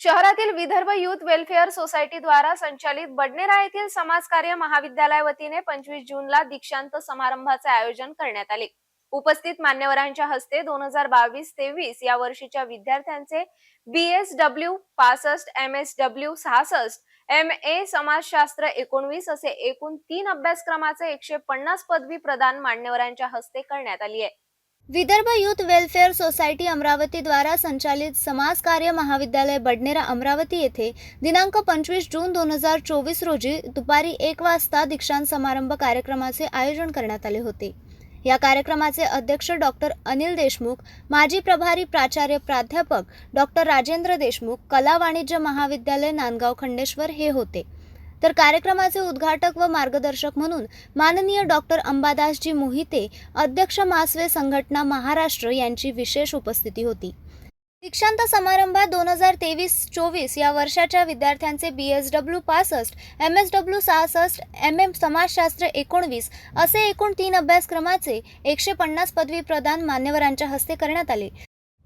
शहरातील Vidarbha youth welfare society द्वारा संचालित बडनेरा येथील समाजकार्य महाविद्यालय वतीने पंचवीस जूनला दीक्षांत समारंभाचे आयोजन करण्यात आले. उपस्थित मान्यवरांच्या हस्ते दोन हजार बावीस तेवीस या वर्षीच्या विद्यार्थ्यांचे बी एस डब्ल्यू पासष्ट एम एस डब्ल्यू सहासष्ट एम ए समाजशास्त्र एकोणवीस असे एकूण तीन अभ्यासक्रमाचे एकशे पन्नास पदवी प्रदान मान्यवरांच्या हस्ते करण्यात आली आहे. विदर्भ युथ वेलफेअर सोसायटी अमरावतीद्वारा संचालित समाज कार्य महाविद्यालय बडनेरा अमरावती येथे दिनांक पंचवीस जून दोन हजार चोवीस रोजी दुपारी एक वाजता दीक्षांत समारंभ कार्यक्रमाचे आयोजन करण्यात आले होते. या कार्यक्रमाचे अध्यक्ष डॉक्टर अनिल देशमुख माजी प्रभारी प्राचार्य प्राध्यापक डॉक्टर राजेंद्र देशमुख कला वाणिज्य महाविद्यालय नांदगाव खंडेश्वर हे होते. तर कार्यक्रमाचे उद्घाटक व मार्गदर्शक म्हणून माननीय डॉक्टर अंबादासजी मोहिते अध्यक्ष मासवे संघटना महाराष्ट्र यांची विशेष उपस्थिती होती. दीक्षांत समारंभात दोन हजार तेवीस चोवीस या वर्षाच्या विद्यार्थ्यांचे बी एस डब्ल्यू पासष्ट एम एस डब्ल्यू सहासष्ट एम एम समाजशास्त्र एकोणवीस असे एकूण तीन अभ्यासक्रमाचे एकशे पन्नास पदवी प्रदान मान्यवरांच्या हस्ते करण्यात आले.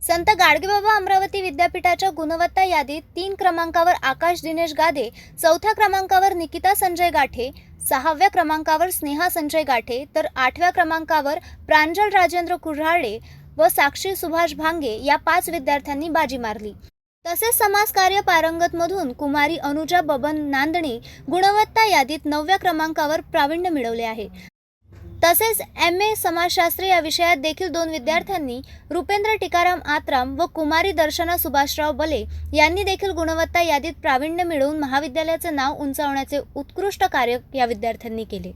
संत गाडगेबाबा अमरावती विद्यापीठाच्या गुणवत्ता यादीत तीन क्रमांकावर आकाश दिनेश गादे चौथ्या क्रमांकावर निकिता संजय गाठे सहाव्या क्रमांकावर स्नेहा संजय गाठे तर आठव्या क्रमांकावर प्रांजल राजेंद्र कुऱ्हाळे व साक्षी सुभाष भांगे या पाच विद्यार्थ्यांनी बाजी मारली. तसेच समाजकार्य पारंगतमधून कुमारी अनुजा बबन नांदणे गुणवत्ता यादीत नवव्या क्रमांकावर प्रावीण्य मिळवले आहे. तसेच एम ए समाजशास्त्र या विषयात देखील दोन विद्यार्थ्यांनी रुपेंद्र टिकाराम आत्राम व कुमारी दर्शना सुभाषराव बले यांनी देखील गुणवत्ता यादीत प्रावीण्य मिळवून महाविद्यालयाचे नाव उंचावण्याचे उत्कृष्ट कार्य या विद्यार्थ्यांनी केले.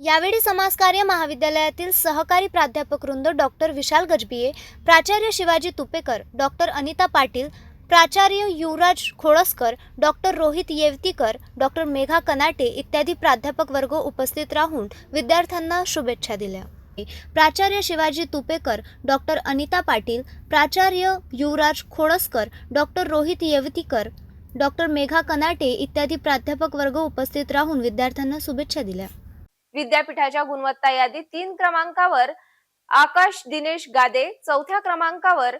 यावेळी समाजकार्य महाविद्यालयातील सहकारी प्राध्यापक वृंद डॉक्टर विशाल गजबिये प्राचार्य शिवाजी तुपेकर डॉक्टर अनिता पाटील प्राचार्य युवराज खोळसकर डॉक्टर रोहित येवतीकर डॉक्टर मेघा कनाटे इत्यादी प्राध्यापक वर्ग उपस्थित राहून विद्यार्थ्यांना शुभेच्छा दिल्या. प्राचार्य शिवाजी तुपेकर डॉक्टर अनिता पाटील प्राचार्य युवराज खोळसकर डॉक्टर रोहित येवतीकर डॉक्टर मेघा कनाटे इत्यादी प्राध्यापक वर्ग उपस्थित राहून विद्यार्थ्यांना शुभेच्छा दिल्या. विद्यापीठाच्या गुणवत्ता यादीत तीन क्रमांकावर आकाश दिनेश गादे चौथ्या क्रमांकावर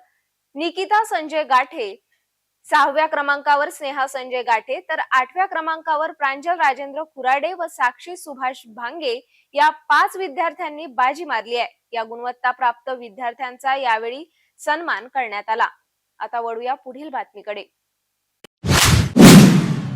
निकिता संजय गाठे सहाव्या क्रमांकावर स्नेहा संजय गाठे तर आठव्या क्रमांकावर प्रांजल राजेंद्र कुराडे व साक्षी सुभाष भांगे या पाच विद्यार्थ्यांनी बाजी मारली आहे. या गुणवत्ता प्राप्त विद्यार्थ्यांचा यावेळी सन्मान करण्यात आला. आता वळूया पुढील बातमीकडे.